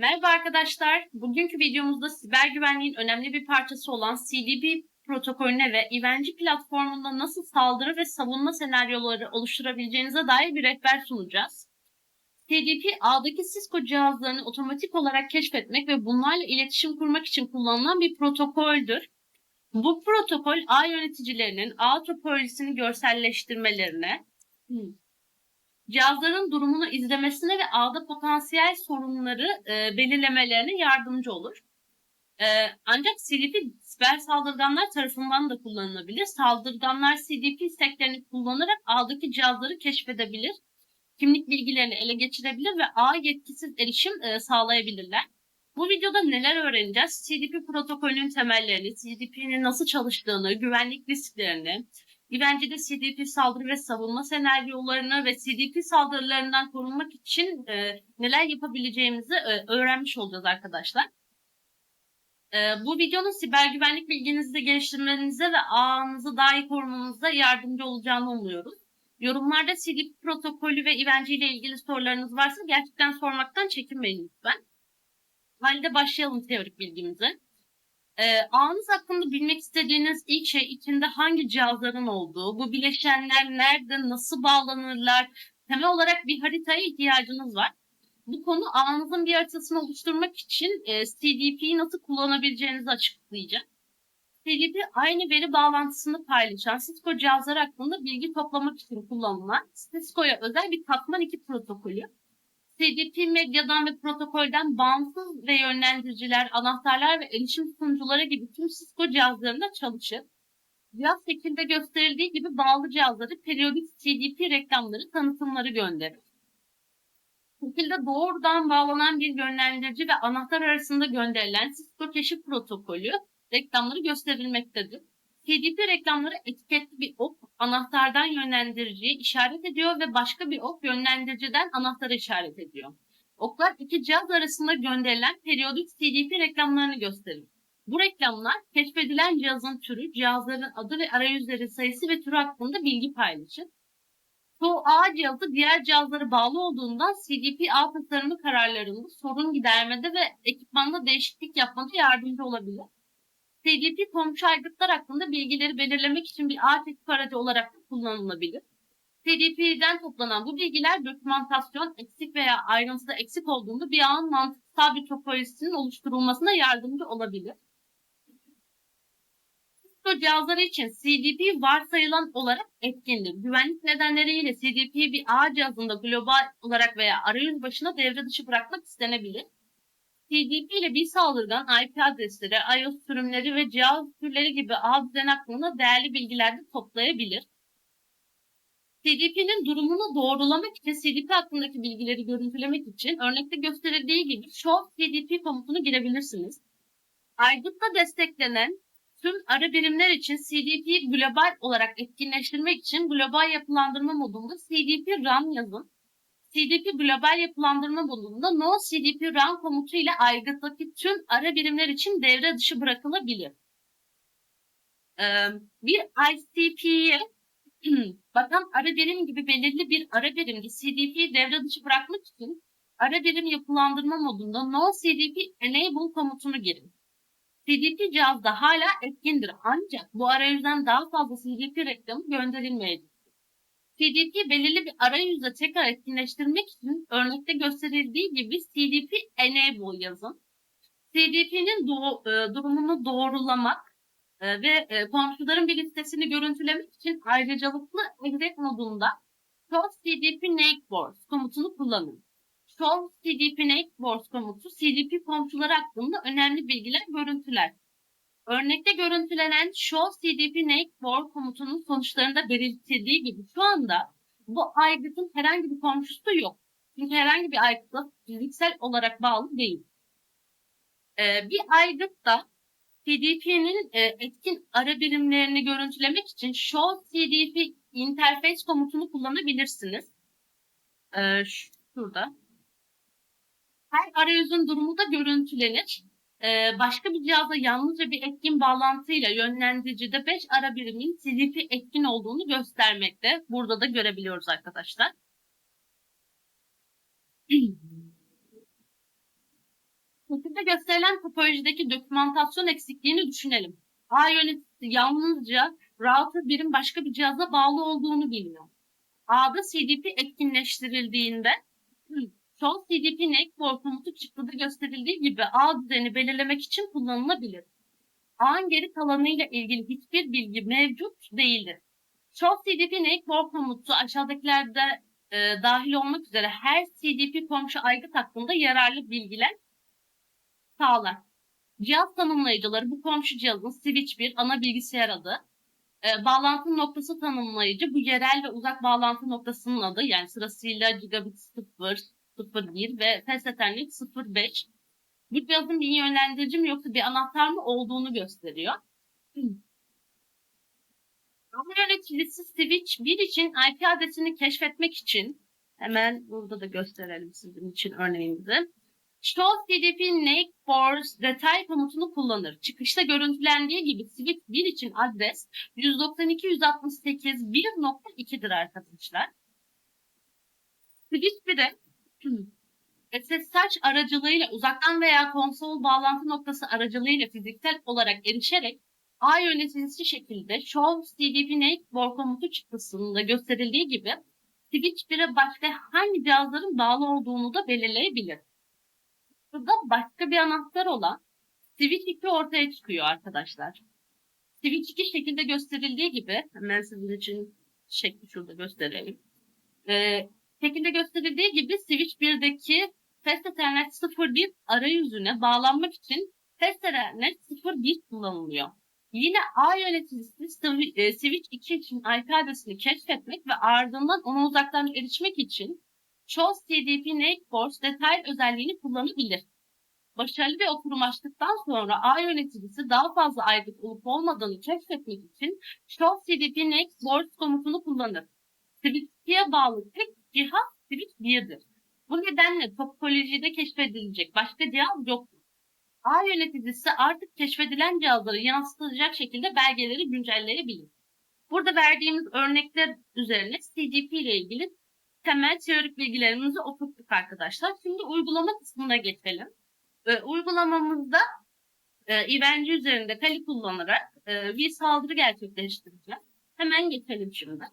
Merhaba arkadaşlar. Bugünkü videomuzda siber güvenliğin önemli bir parçası olan CDP protokolüne ve Ivenci platformunda nasıl saldırı ve savunma senaryoları oluşturabileceğinize dair bir rehber sunacağız. CDP, ağdaki Cisco cihazlarını otomatik olarak keşfetmek ve bunlarla iletişim kurmak için kullanılan bir protokoldür. Bu protokol ağ yöneticilerinin ağ topolojisini görselleştirmelerine, cihazların durumunu izlemesine ve ağda potansiyel sorunları e, belirlemelerine yardımcı olur. E, ancak CDP siber saldırganlar tarafından da kullanılabilir. Saldırganlar CDP isteklerini kullanarak ağdaki cihazları keşfedebilir, kimlik bilgilerini ele geçirebilir ve ağ yetkisiz erişim e, sağlayabilirler. Bu videoda neler öğreneceğiz? CDP protokolünün temellerini, CDP'nin nasıl çalıştığını, güvenlik risklerini, Güvencede CDP saldırı ve savunma senaryolarını ve CDP saldırılarından korunmak için e, neler yapabileceğimizi e, öğrenmiş olacağız arkadaşlar. E, bu videonun siber güvenlik bilginizi de geliştirmenize ve ağınızı daha iyi korumanıza yardımcı olacağını umuyoruz. Yorumlarda CDP protokolü ve İvenci ile ilgili sorularınız varsa gerçekten sormaktan çekinmeyin lütfen. Halde başlayalım teorik bilgimize. E, ağınız hakkında bilmek istediğiniz ilk şey içinde hangi cihazların olduğu, bu bileşenler nerede, nasıl bağlanırlar, temel olarak bir haritaya ihtiyacınız var. Bu konu ağınızın bir haritasını oluşturmak için e, CDP'yi nasıl kullanabileceğinizi açıklayacak. CDP aynı veri bağlantısını paylaşan Cisco cihazları hakkında bilgi toplamak için kullanılan Cisco'ya özel bir katman 2 protokolü. CDP medyadan ve protokolden bağımsız ve yönlendiriciler, anahtarlar ve erişim sunucuları gibi tüm Cisco cihazlarında çalışır. Cihaz şekilde gösterildiği gibi bağlı cihazları periyodik CDP reklamları, tanıtımları gönderir. Şekilde doğrudan bağlanan bir yönlendirici ve anahtar arasında gönderilen Cisco keşif protokolü reklamları gösterilmektedir. CDP reklamları etiketli bir ok anahtardan yönlendiriciyi işaret ediyor ve başka bir ok yönlendiriciden anahtarı işaret ediyor. Oklar iki cihaz arasında gönderilen periyodik CDP reklamlarını gösterir. Bu reklamlar keşfedilen cihazın türü, cihazların adı ve arayüzleri sayısı ve türü hakkında bilgi paylaşır. Çoğu ağ cihazı diğer cihazlara bağlı olduğundan CDP ağ tasarımı kararlarında sorun gidermede ve ekipmanda değişiklik yapmada yardımcı olabilir. CDP komşu aygıtlar hakkında bilgileri belirlemek için bir ağ tetkik aracı olarak kullanılabilir. CDP'den toplanan bu bilgiler dokümantasyon eksik veya ayrıntıda eksik olduğunda bir ağın mantıksal bir topolojisinin oluşturulmasına yardımcı olabilir. Cisco cihazları için CDP varsayılan olarak etkindir. Güvenlik nedenleriyle CDP'yi bir ağ cihazında global olarak veya arayüz başına devre dışı bırakmak istenebilir. TCP ile bir saldırgan IP adresleri, iOS sürümleri ve cihaz türleri gibi ağ düzen hakkında değerli bilgiler de toplayabilir. CDP'nin durumunu doğrulamak için CDP hakkındaki bilgileri görüntülemek için örnekte gösterildiği gibi show CDP komutunu girebilirsiniz. Aygıtla desteklenen tüm ara birimler için CDP'yi global olarak etkinleştirmek için global yapılandırma modunda CDP run yazın. CDP global yapılandırma bulunduğunda no CDP run komutu ile aygıttaki tüm ara birimler için devre dışı bırakılabilir. Bir ICP'ye bakan ara birim gibi belirli bir ara birimde CDP'yi devre dışı bırakmak için ara birim yapılandırma modunda no CDP enable komutunu girin. CDP cihazda hala etkindir ancak bu arayüzden daha fazla CDP reklamı gönderilmeyecek. CDP belirli bir arayüzle tekrar etkinleştirmek için örnekte gösterildiği gibi CDP enable yazın. CDP'nin do e, durumunu doğrulamak e, ve e, komşuların bir listesini görüntülemek için ayrıcalıklı exec modunda show cdp neighbors komutunu kullanın. Show cdp neighbors komutu CDP komşuları hakkında önemli bilgiler görüntüler. Örnekte görüntülenen show cdp neighbor komutunun sonuçlarında belirtildiği gibi şu anda bu aygıtın herhangi bir komşusu yok. Çünkü herhangi bir aygıtla fiziksel olarak bağlı değil. Ee, bir aygıtta CDP'nin e, etkin ara birimlerini görüntülemek için show cdp interface komutunu kullanabilirsiniz. Ee, şurada. Her arayüzün durumu da görüntülenir e, başka bir cihaza yalnızca bir etkin bağlantıyla yönlendiricide 5 ara birimin CDP etkin olduğunu göstermekte. Burada da görebiliyoruz arkadaşlar. Yukarıda gösterilen topolojideki dokümantasyon eksikliğini düşünelim. A yöneticisi yalnızca router birim başka bir cihaza bağlı olduğunu bilmiyor. A'da CDP etkinleştirildiğinde Sol CDP network komutu çıktıda gösterildiği gibi ağ düzeni belirlemek için kullanılabilir. Ağın geri kalanıyla ilgili hiçbir bilgi mevcut değildir. Sol CDP network komutu aşağıdakilerde e, dahil olmak üzere her CDP komşu aygıt hakkında yararlı bilgiler sağlar. Cihaz tanımlayıcıları bu komşu cihazın switch 1 ana bilgisayar adı, e, bağlantı noktası tanımlayıcı bu yerel ve uzak bağlantı noktasının adı yani sırasıyla gigabit 0, 01 ve ethernet 05. Bu cihazın bir yönlendirici mi yoksa bir anahtar mı olduğunu gösteriyor. Ama yöneticisi switch 1 için IP adresini keşfetmek için hemen burada da gösterelim sizin için örneğimizi. Show CDP Nake Force detay komutunu kullanır. Çıkışta görüntülendiği gibi switch 1 için adres 192.168.1.2'dir arkadaşlar. Switch 1'e SSH aracılığıyla uzaktan veya konsol bağlantı noktası aracılığıyla fiziksel olarak erişerek A yöneticisi şekilde Show CDP Network komutu çıktısında gösterildiği gibi Switch 1'e başka hangi cihazların bağlı olduğunu da belirleyebilir. Burada başka bir anahtar olan Switch 2 ortaya çıkıyor arkadaşlar. Switch 2 şekilde gösterildiği gibi hemen sizin için şekli şurada gösterelim. Ee, şekilde gösterildiği gibi Switch 1'deki Fast Ethernet 01 arayüzüne bağlanmak için Fast Ethernet 01 kullanılıyor. Yine A yöneticisi e, Switch 2 için IP adresini keşfetmek ve ardından ona uzaktan erişmek için Chose TDP Network detay özelliğini kullanabilir. Başarılı bir oturum açtıktan sonra A yöneticisi daha fazla aygıt olup olmadığını keşfetmek için Chose TDP Network komutunu kullanır. Switch 2'ye bağlı tek cihaz Switch 1'dir. Bu nedenle topolojide keşfedilecek başka cihaz yoktur. A yöneticisi artık keşfedilen cihazları yansıtacak şekilde belgeleri güncelleyebilir. Burada verdiğimiz örnekler üzerine CDP ile ilgili temel teorik bilgilerimizi oturttuk arkadaşlar. Şimdi uygulama kısmına geçelim. Ee, uygulamamızda e, evenci üzerinde kali kullanarak e, bir saldırı gerçekleştireceğiz. Hemen geçelim şimdi.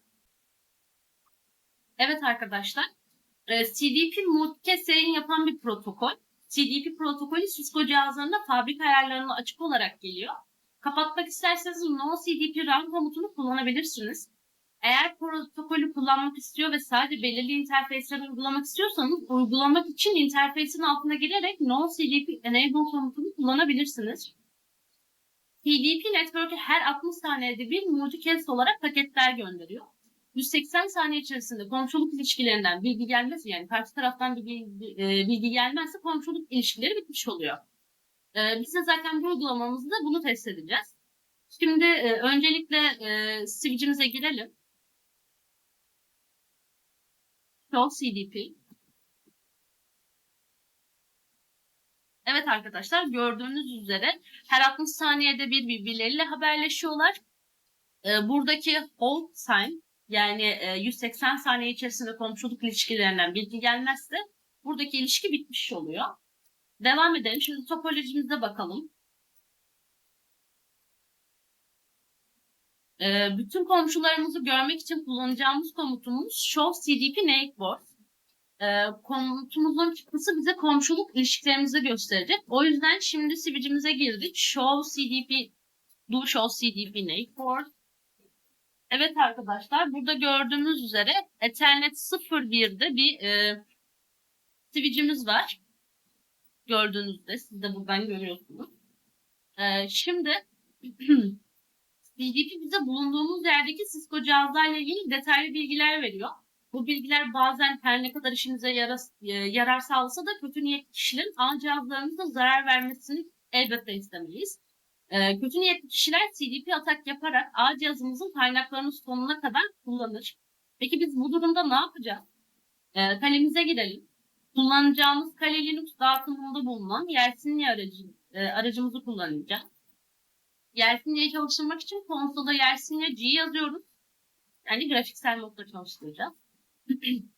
Evet arkadaşlar. E, CDP multicast yapan bir protokol. CDP protokolü Cisco cihazlarında fabrika ayarlarına açık olarak geliyor. Kapatmak isterseniz no CDP run komutunu kullanabilirsiniz. Eğer protokolü kullanmak istiyor ve sadece belirli interface'leri uygulamak istiyorsanız uygulamak için interface'in altına girerek no CDP enable komutunu kullanabilirsiniz. CDP network'e her 60 saniyede bir multicast olarak paketler gönderiyor. 180 saniye içerisinde komşuluk ilişkilerinden bilgi gelmez yani karşı taraftan bir bilgi, e, bilgi gelmezse komşuluk ilişkileri bitmiş oluyor. E, biz de zaten bu uygulamamızda bunu test edeceğiz. Şimdi e, öncelikle e, switch'imize girelim. Show CDP. Evet arkadaşlar gördüğünüz üzere her 60 saniyede bir birbirleriyle haberleşiyorlar. Buradaki hold time yani e, 180 saniye içerisinde komşuluk ilişkilerinden bilgi gelmezse buradaki ilişki bitmiş oluyor. Devam edelim. Şimdi topolojimize bakalım. E, bütün komşularımızı görmek için kullanacağımız komutumuz show cdp network. E, komutumuzun çıktısı bize komşuluk ilişkilerimizi gösterecek. O yüzden şimdi switch'imize girdik. Show cdp do show cdp network Evet arkadaşlar burada gördüğünüz üzere Ethernet 01'de bir e, switch'imiz var. Gördüğünüzde siz de buradan görüyorsunuz. E, şimdi CDP bize bulunduğumuz yerdeki Cisco cihazlarla ilgili detaylı bilgiler veriyor. Bu bilgiler bazen her ne kadar işinize yarar, e, yarar sağlasa da kötü niyetli kişilerin ağ cihazlarımıza zarar vermesini elbette istemeyiz. E, kötü niyetli kişiler CDP atak yaparak ağ cihazımızın kaynaklarını sonuna kadar kullanır. Peki biz bu durumda ne yapacağız? E, kalemize gidelim. Kullanacağımız Kale Linux dağıtımında bulunan Yersinia aracı, e, aracımızı kullanacağız. Yersinia'yı çalıştırmak için konsolda Yersinia G yazıyoruz. Yani grafiksel modda çalıştıracağız.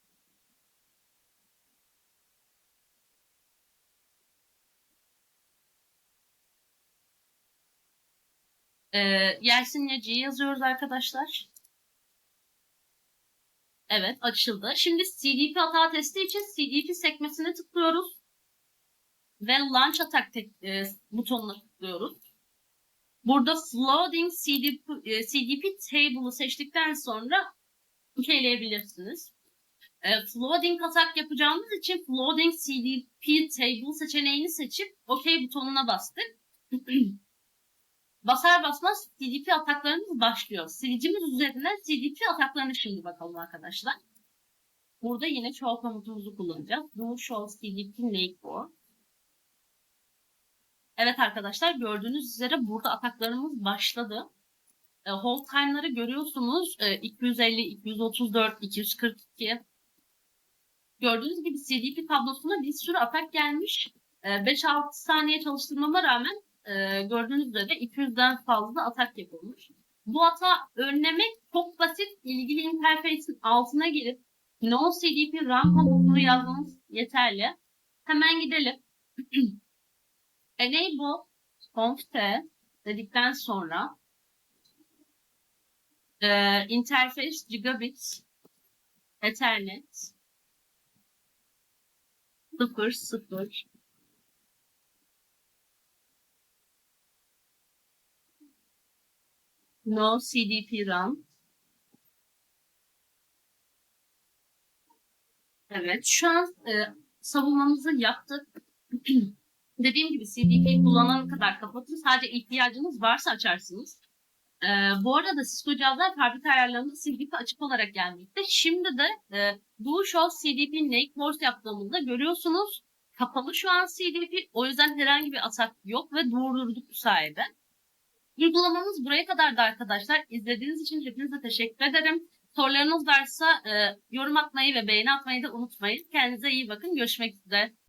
Ee, Yersinyacı'yı yazıyoruz arkadaşlar. Evet açıldı. Şimdi CDP hata testi için CDP sekmesine tıklıyoruz. Ve Launch Attack tek- e, butonuna tıklıyoruz. Burada Floating CDP, e, CDP Table'ı seçtikten sonra okeyleyebilirsiniz. E, floating atak yapacağımız için Floating CDP Table seçeneğini seçip OK butonuna bastık. Basar basmaz CDP ataklarımız başlıyor. Silicimiz üzerinden CDP ataklarına şimdi bakalım arkadaşlar. Burada yine çoğu komutumuzu kullanacağız. Do show CDP lake for. Evet arkadaşlar gördüğünüz üzere burada ataklarımız başladı. E, hold time'ları görüyorsunuz. E, 250, 234, 242. Gördüğünüz gibi CDP tablosuna bir sürü atak gelmiş. E, 5-6 saniye çalıştırmama rağmen e, gördüğünüz üzere 200'den fazla atak yapılmış. Bu hata önlemek çok basit. İlgili interface'in altına girip no CDP run komutunu yazmanız yeterli. Hemen gidelim. Enable conf t dedikten sonra e, interface gigabit ethernet 0 0 no CDP run Evet, şu an e, savunmamızı yaptık. Dediğim gibi CDP kullanana kadar kapatın. Sadece ihtiyacınız varsa açarsınız. Ee, bu arada Cisco cihazlar fabrika ayarlarında CDP açık olarak gelmekte. Şimdi de e, bu show CDP Lake Force yaptığımızda görüyorsunuz kapalı şu an CDP. O yüzden herhangi bir atak yok ve durdurduk bu sayede. Uygulamamız buraya kadardı arkadaşlar. İzlediğiniz için hepinize teşekkür ederim. Sorularınız varsa e, yorum atmayı ve beğeni atmayı da unutmayın. Kendinize iyi bakın. Görüşmek üzere.